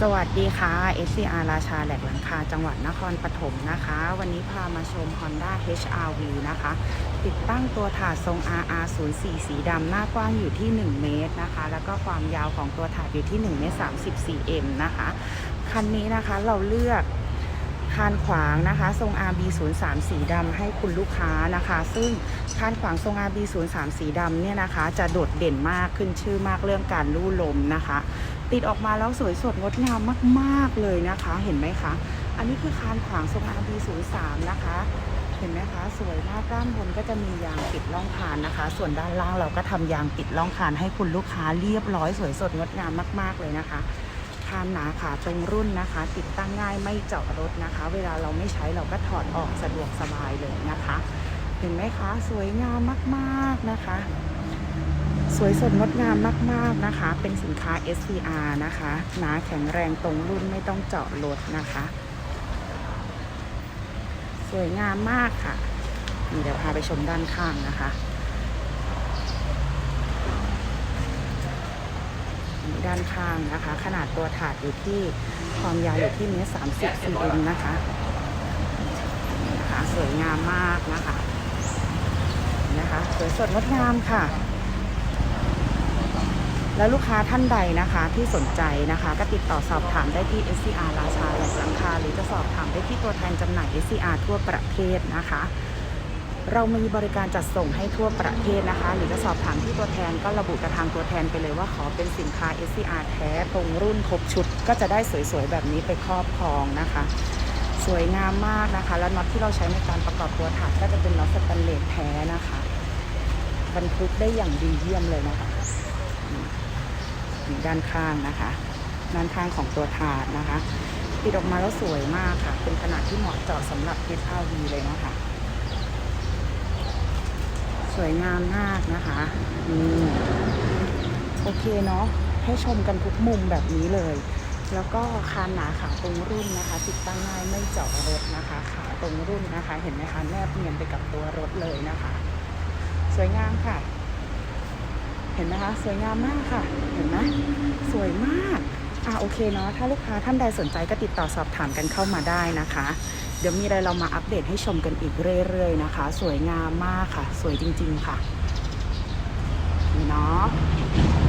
สวัสดีค่ะ SCR ราชาแหลกหลังคาจังหวัดนครปฐมนะคะ วันนี้พามาชม Honda HRV นะคะ ติดตั้งตัวถาดทรง RR 0 4สีดำหน้ากว้างอยู่ที่ 1 เมตรนะคะ แล้วก็ความยาวของตัวถาดอยู่ที่1เมตร34 m นะคะ คันนี้นะคะเราเลือก คานขวางนะคะ ทรง RB 0 3สีดำให้คุณลูกค้านะคะ ซึ่งคานขวางทรง RB 0 3สีดำเนี่ยนะคะ จะโดดเด่นมากขึ้นชื่อมากเรื่องการลู่ลมนะคะ ติดออกมาแล้วสวยสดงดงามมากๆเลยนะคะ เห็นไหมคะ อันนี้คือคานขวางทรง RB 0 3นะคะเห็นไหมคะ สวยมากด้านบนก็จะมียางปิดร่องคานนะคะ ส่วนด้านล่างเราก็ทำยางปิดร่องคานให้คุณลูกค้าเรียบร้อยสวยสดงดงามมาก ๆเลยนะคะ คานหนาขาตรงรุ่นนะคะ ติดตั้งง่ายไม่เจาะรถนะคะ เวลาเราไม่ใช้เราก็ถอดออกสะดวกสบายเลยนะคะ เห็นไหมคะสวยงามมากๆนะคะ สวยสดงดงามมากๆนะคะ เป็นสินค้า SCR นะคะหนาแข็งแรงตรงรุ่นไม่ต้องเจาะรถนะคะ สวยงามมากค่ะเดี๋ยวพาไปชมด้านข้างนะคะอันนี้ ด้านข้างนะคะ ขนาดตัวถาดอยู่ที่ความยาวอยู่ที่เมตรสามสิบ cm นะคะนี่ะคะสวยงามมากนะคะนะคะสวยสดงดงามค่ะ แล้วลูกค้าท่านใดนะคะที่สนใจนะคะ ก็ติดต่อสอบถามได้ที่ SCR ราชาแหลกหลังคา หรือจะสอบถามได้ที่ตัวแทนจำหน่าย SCR ทั่วประเทศนะคะ เรามีบริการจัดส่งให้ทั่วประเทศนะคะ หรือจะสอบถามที่ตัวแทนก็ระบุกับทางตัวแทนไปเลยว่าขอเป็นสินค้า SCR แท้ตรงรุ่นครบชุด ก็จะได้สวยๆ แบบนี้ไปครอบครองนะคะ สวยงามมากนะคะ แล้วน็อตที่เราใช้ในการประกอบตัวถาดก็จะเป็นน็อตสแตนเลสแท้นะคะบรรทุกได้อย่างดีเยี่ยมเลยนะคะด้านข้างนะคะ ด้านข้างของตัวถาดนะคะ ติดออกมาแล้วสวยมากค่ะ เป็นขนาดที่เหมาะเจาะสำหรับ HRV เลยนะคะ สวยงามมากนะคะนี่โอเคเนาะให้ชมกันทุกมุมแบบนี้เลย แล้วก็คานหนาขาตรงรุ่นนะคะ ติดตั้งง่ายไม่เจาะรถนะคะ ขาตรงรุ่นนะคะ เห็นไหมคะแนบเนียนไปกับตัวรถเลยนะคะ สวยงามค่ะ เห็นไหมคะ สวยงามมากค่ะ เห็นไหมสวยมากอะโอเคเนาะถ้าลูกค้าท่านใดสนใจก็ติดต่อสอบถามกันเข้ามาได้นะคะ ดี๋ยวมีอะไรเรามาอัปเดตให้ชมกันอีกเรื่อยๆนะคะ สวยงามมากค่ะ สวยจริงๆค่ะนี่เนาะสวัสดีค่ะ